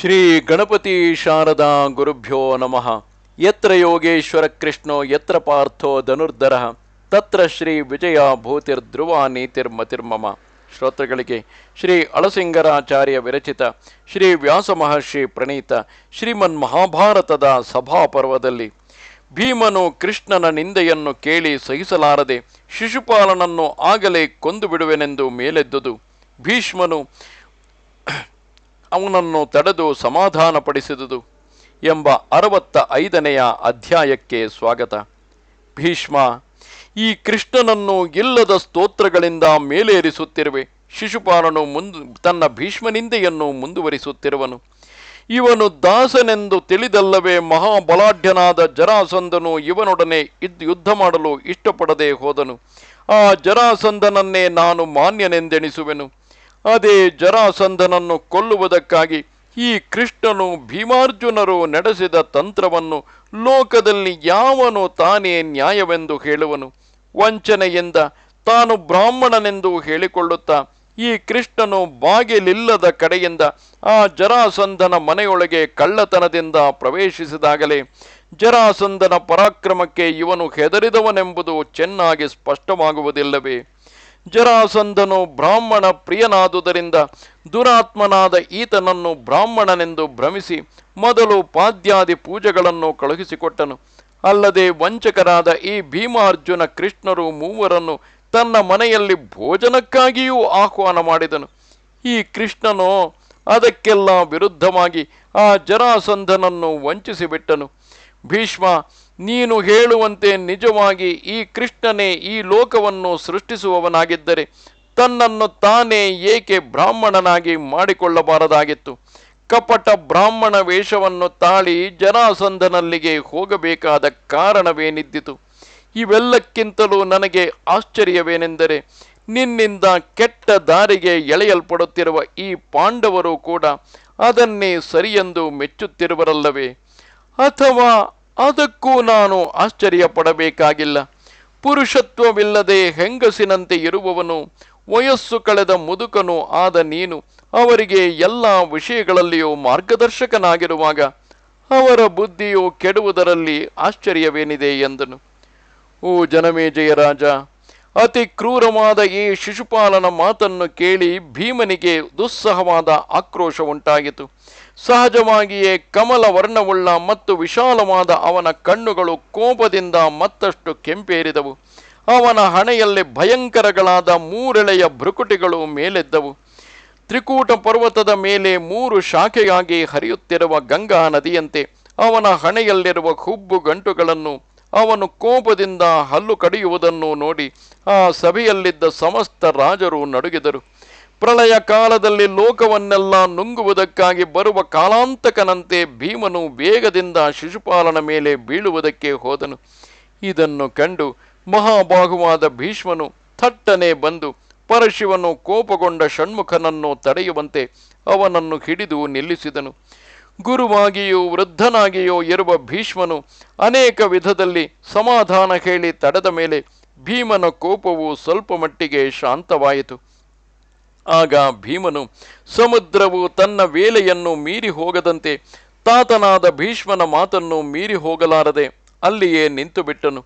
ಶ್ರೀ ಗಣಪತಿ ಶಾರದಾ ಗುರುಭ್ಯೋ ನಮಃ. ಯತ್ರ ಯೋಗೇಶ್ವರ ಕೃಷ್ಣೋ, ಯತ್ರ ಪಾರ್ಥೋ ಧನುರ್ಧರ, ತತ್ರ ಶ್ರೀ ವಿಜಯ ಭೂತಿರ್ಧ್ರುವ ನೀತಿರ್ಮತಿರ್ಮಮ ಶ್ರೋತೃಗಳಿಗೆ ಶ್ರೀ ಅಳಸಿಂಗರಾಚಾರ್ಯ ವಿರಚಿತ ಶ್ರೀ ವ್ಯಾಸ ಮಹರ್ಷಿ ಪ್ರಣೀತ ಶ್ರೀಮನ್ ಮಹಾಭಾರತದ ಸಭಾಪರ್ವದಲ್ಲಿ ಭೀಮನು ಕೃಷ್ಣನ ನಿಂದೆಯನ್ನು ಕೇಳಿ ಸಹಿಸಲಾರದೆ ಶಿಶುಪಾಲನನ್ನು ಆಗಲೇ ಕೊಂದು ಬಿಡುವೆನೆಂದು ಮೇಲೆದ್ದುದು. ಭೀಷ್ಮನು ಅವನನ್ನು ತಡೆದು ಸಮಾಧಾನಪಡಿಸಿದುದು ಎಂಬ ಅರವತ್ತ ಐದನೆಯ ಅಧ್ಯಾಯಕ್ಕೆ ಸ್ವಾಗತ. ಭೀಷ್ಮ, ಈ ಕೃಷ್ಣನನ್ನು ಇಲ್ಲದ ಸ್ತೋತ್ರಗಳಿಂದ ಮೇಲೇರಿಸುತ್ತಿರುವೆ. ಶಿಶುಪಾಲನು ಮುಂದು, ತನ್ನ ಭೀಷ್ಮನಿಂದೆಯನ್ನು ಮುಂದುವರಿಸುತ್ತಿರುವನು. ಇವನು ದಾಸನೆಂದು ತಿಳಿದಲ್ಲವೇ ಮಹಾಬಲಾಢ್ಯನಾದ ಜರಾಸಂದನು ಇವನೊಡನೆ ಇದ್, ಯುದ್ಧ ಮಾಡಲು ಇಷ್ಟಪಡದೆ ಹೋದನು. ಆ ಜರಾಸಂದನನ್ನೇ ನಾನು ಮಾನ್ಯನೆಂದೆಣಿಸುವೆನು. ಅದೇ ಜರಾಸಂಧನನ್ನು ಕೊಲ್ಲುವುದಕ್ಕಾಗಿ ಈ ಕೃಷ್ಣನು ಭೀಮಾರ್ಜುನರು ನಡೆಸಿದ ತಂತ್ರವನ್ನು ಲೋಕದಲ್ಲಿ ಯಾವನು ತಾನೇ ನ್ಯಾಯವೆಂದು ಹೇಳುವನು. ವಂಚನೆಯಿಂದ ತಾನು ಬ್ರಾಹ್ಮಣನೆಂದು ಹೇಳಿಕೊಳ್ಳುತ್ತಾ ಈ ಕೃಷ್ಣನು ಬಾಗಿಲಿಲ್ಲದ ಕಡೆಯಿಂದ ಆ ಜರಾಸಂಧನ ಮನೆಯೊಳಗೆ ಕಳ್ಳತನದಿಂದ ಪ್ರವೇಶಿಸಿದಾಗಲೇ ಜರಾಸಂಧನ ಪರಾಕ್ರಮಕ್ಕೆ ಇವನು ಹೆದರಿದವನೆಂಬುದು ಚೆನ್ನಾಗಿ ಸ್ಪಷ್ಟವಾಗುವುದಿಲ್ಲವೇ? ಜರಾಸಂಧನು ಬ್ರಾಹ್ಮಣ ಪ್ರಿಯನಾದುದರಿಂದ ದುರಾತ್ಮನಾದ ಈತನನ್ನು ಬ್ರಾಹ್ಮಣನೆಂದು ಭ್ರಮಿಸಿ ಮೊದಲು ಪಾದ್ಯಾದಿ ಪೂಜೆಗಳನ್ನು ಕಳುಹಿಸಿಕೊಟ್ಟನು. ಅಲ್ಲದೆ ವಂಚಕರಾದ ಈ ಭೀಮಾರ್ಜುನ ಕೃಷ್ಣರು ಮೂವರನ್ನು ತನ್ನ ಮನೆಯಲ್ಲಿ ಭೋಜನಕ್ಕಾಗಿಯೂ ಆಹ್ವಾನ ಮಾಡಿದನು. ಈ ಕೃಷ್ಣನು ಅದಕ್ಕೆಲ್ಲ ವಿರುದ್ಧವಾಗಿ ಆ ಜರಾಸಂಧನನ್ನು ವಂಚಿಸಿಬಿಟ್ಟನು. ಭೀಷ್ಮ, ನೀನು ಹೇಳುವಂತೆ ನಿಜವಾಗಿ ಈ ಕೃಷ್ಣನೇ ಈ ಲೋಕವನ್ನು ಸೃಷ್ಟಿಸುವವನಾಗಿದ್ದರೆ ತನ್ನನ್ನು ತಾನೇ ಏಕೆ ಬ್ರಾಹ್ಮಣನಾಗಿ ಮಾಡಿಕೊಳ್ಳಬಾರದಾಗಿತ್ತು? ಕಪಟ ಬ್ರಾಹ್ಮಣ ವೇಷವನ್ನು ತಾಳಿ ಜನಾಸಂದನಲ್ಲಿಗೆ ಹೋಗಬೇಕಾದ ಕಾರಣವೇನಿದ್ದಿತು? ಇವೆಲ್ಲಕ್ಕಿಂತಲೂ ನನಗೆ ಆಶ್ಚರ್ಯವೇನೆಂದರೆ ನಿನ್ನಿಂದ ಕೆಟ್ಟ ದಾರಿಗೆ ಎಳೆಯಲ್ಪಡುತ್ತಿರುವ ಈ ಪಾಂಡವರು ಕೂಡ ಅದನ್ನೇ ಸರಿಯೆಂದು ಮೆಚ್ಚುತ್ತಿರುವರಲ್ಲವೇ? ಅಥವಾ ಅದಕ್ಕೂ ನಾನು ಆಶ್ಚರ್ಯ ಪಡಬೇಕಾಗಿಲ್ಲ ಪುರುಷತ್ವವಿಲ್ಲದೆ ಹೆಂಗಸಿನಂತೆ ಇರುವವನು, ವಯಸ್ಸು ಕಳೆದ ಮುದುಕನು ಆದ ನೀನು, ಅವರಿಗೆ ಎಲ್ಲ ವಿಷಯಗಳಲ್ಲಿಯೂ ಮಾರ್ಗದರ್ಶಕನಾಗಿರುವಾಗ ಅವರ ಬುದ್ಧಿಯು ಕೆಡುವುದರಲ್ಲಿ ಆಶ್ಚರ್ಯವೇನಿದೆ ಎಂದನು. ಓ ಜನಮೇಜಯ ರಾಜ ಅತಿ ಕ್ರೂರವಾದ ಈ ಶಿಶುಪಾಲನ ಮಾತನ್ನು ಕೇಳಿ ಭೀಮನಿಗೆ ದುಸ್ಸಹವಾದ ಆಕ್ರೋಶ ಉಂಟಾಗಿತು ಸಹಜವಾಗಿಯೇ ಕಮಲ ವರ್ಣವುಳ್ಳ ಮತ್ತು ವಿಶಾಲವಾದ ಅವನ ಕಣ್ಣುಗಳು ಕೋಪದಿಂದ ಮತ್ತಷ್ಟು ಕೆಂಪೇರಿದವು. ಅವನ ಹಣೆಯಲ್ಲಿ ಭಯಂಕರಗಳಾದ ಮೂರೆಳೆಯ ಭ್ರುಕುಟಿಗಳು ಮೇಲೆದ್ದವು. ತ್ರಿಕೂಟ ಪರ್ವತದ ಮೇಲೆ ಮೂರು ಶಾಖೆಯಾಗಿ ಹರಿಯುತ್ತಿರುವ ಗಂಗಾ ನದಿಯಂತೆ ಅವನ ಹಣೆಯಲ್ಲಿರುವ ಹುಬ್ಬು ಗಂಟುಗಳನ್ನು ಅವನು ಕೋಪದಿಂದ ಹಲ್ಲು ಕಡಿಯುವುದನ್ನು ನೋಡಿ ಆ ಸಭೆಯಲ್ಲಿದ್ದ ಸಮಸ್ತ ರಾಜರು ನಡುಗಿದರು. ಪ್ರಳಯ ಕಾಲದಲ್ಲಿ ಲೋಕವನ್ನೆಲ್ಲ ನುಂಗುವುದಕ್ಕಾಗಿ ಬರುವ ಕಾಲಾಂತಕನಂತೆ ಭೀಮನು ವೇಗದಿಂದ ಶಿಶುಪಾಲನ ಮೇಲೆ ಬೀಳುವುದಕ್ಕೆ ಹೋದನು. ಇದನ್ನು ಕಂಡು ಮಹಾಬಾಹುವಾದ ಭೀಷ್ಮನು ಥಟ್ಟನೆ ಬಂದು ಪರಶಿವನು ಕೋಪಗೊಂಡ ಷಣ್ಮುಖನನ್ನು ತಡೆಯುವಂತೆ ಅವನನ್ನು ಹಿಡಿದು ನಿಲ್ಲಿಸಿದನು. ಗುರುವಾಗಿಯೂ ವೃದ್ಧನಾಗಿಯೋ ಇರುವ ಭೀಷ್ಮನು ಅನೇಕ ವಿಧದಲ್ಲಿ ಸಮಾಧಾನ ಹೇಳಿ ತಡೆದ ಮೇಲೆ ಭೀಮನ ಕೋಪವು ಸ್ವಲ್ಪ ಮಟ್ಟಿಗೆ ಶಾಂತವಾಯಿತು. ಆಗ ಭೀಮನು ಸಮುದ್ರವು ತನ್ನ ವೇಲೆಯನ್ನು ಮೀರಿ ಹೋಗದಂತೆ ತಾತನಾದ ಭೀಷ್ಮನ ಮಾತನ್ನು ಮೀರಿ ಹೋಗಲಾರದೆ ಅಲ್ಲಿಯೇ ನಿಂತು ಬಿಟ್ಟನು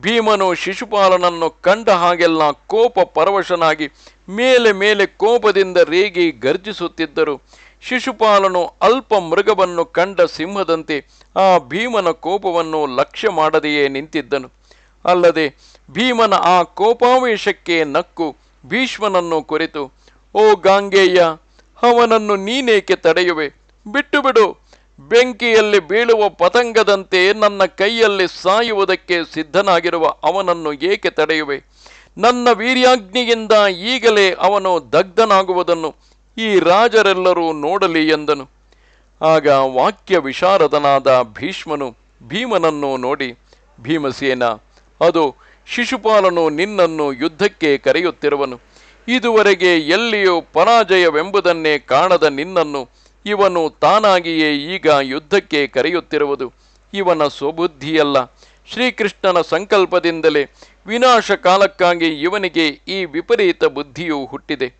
ಭೀಮನು ಶಿಶುಪಾಲನನ್ನು ಕಂಡ ಹಾಗೆಲ್ಲ ಕೋಪ ಪರವಶನಾಗಿ ಮೇಲೆ ಮೇಲೆ ಕೋಪದಿಂದ ರೇಗಿ ಗರ್ಜಿಸುತ್ತಿದ್ದರು. ಶಿಶುಪಾಲನು ಅಲ್ಪ ಮೃಗವನ್ನು ಕಂಡ ಸಿಂಹದಂತೆ ಆ ಭೀಮನ ಕೋಪವನ್ನು ಲಕ್ಷ್ಯ ಮಾಡದೆಯೇ ನಿಂತಿದ್ದನು. ಅಲ್ಲದೆ ಭೀಮನ ಆ ಕೋಪಾವೇಶಕ್ಕೆ ನಕ್ಕು ಭೀಷ್ಮನನ್ನು ಕುರಿತು, ಓ ಗಾಂಗೇಯ ಅವನನ್ನು ನೀನೇಕೆ ತಡೆಯುವೆ? ಬಿಟ್ಟು ಬಿಡು ಬೆಂಕಿಯಲ್ಲಿ ಬೀಳುವ ಪತಂಗದಂತೆ ನನ್ನ ಕೈಯಲ್ಲಿ ಸಾಯುವುದಕ್ಕೆ ಸಿದ್ಧನಾಗಿರುವ ಅವನನ್ನು ಏಕೆ ತಡೆಯುವೆ? ನನ್ನ ವೀರ್ಯಾಗ್ನಿಯಿಂದ ಈಗಲೇ ಅವನು ದಗ್ಧನಾಗುವುದನ್ನು ಈ ರಾಜರೆಲ್ಲರೂ ನೋಡಲಿ ಎಂದನು. ಆಗ ವಾಕ್ಯ ವಿಶಾರದನಾದ ಭೀಷ್ಮನು ಭೀಮನನ್ನು ನೋಡಿ, ಭೀಮಸೇನ, ಅದು ಶಿಶುಪಾಲನು ನಿನ್ನನ್ನು ಯುದ್ಧಕ್ಕೆ ಕರೆಯುತ್ತಿರುವನು. ಇದುವರೆಗೆ ಎಲ್ಲಿಯೂ ಪರಾಜಯವೆಂಬುದನ್ನೇ ಕಾಣದ ನಿನ್ನನ್ನು ಇವನು ತಾನಾಗಿಯೇ ಈಗ ಯುದ್ಧಕ್ಕೆ ಕರೆಯುತ್ತಿರುವುದು. ಇವನ ಸ್ವಬುದ್ಧಿಯಲ್ಲ. ಶ್ರೀಕೃಷ್ಣನ ಸಂಕಲ್ಪದಿಂದಲೇ ವಿನಾಶ ಕಾಲಕ್ಕಾಗಿ ಇವನಿಗೆ ಈ ವಿಪರೀತ ಬುದ್ಧಿಯು ಹುಟ್ಟಿದೆ.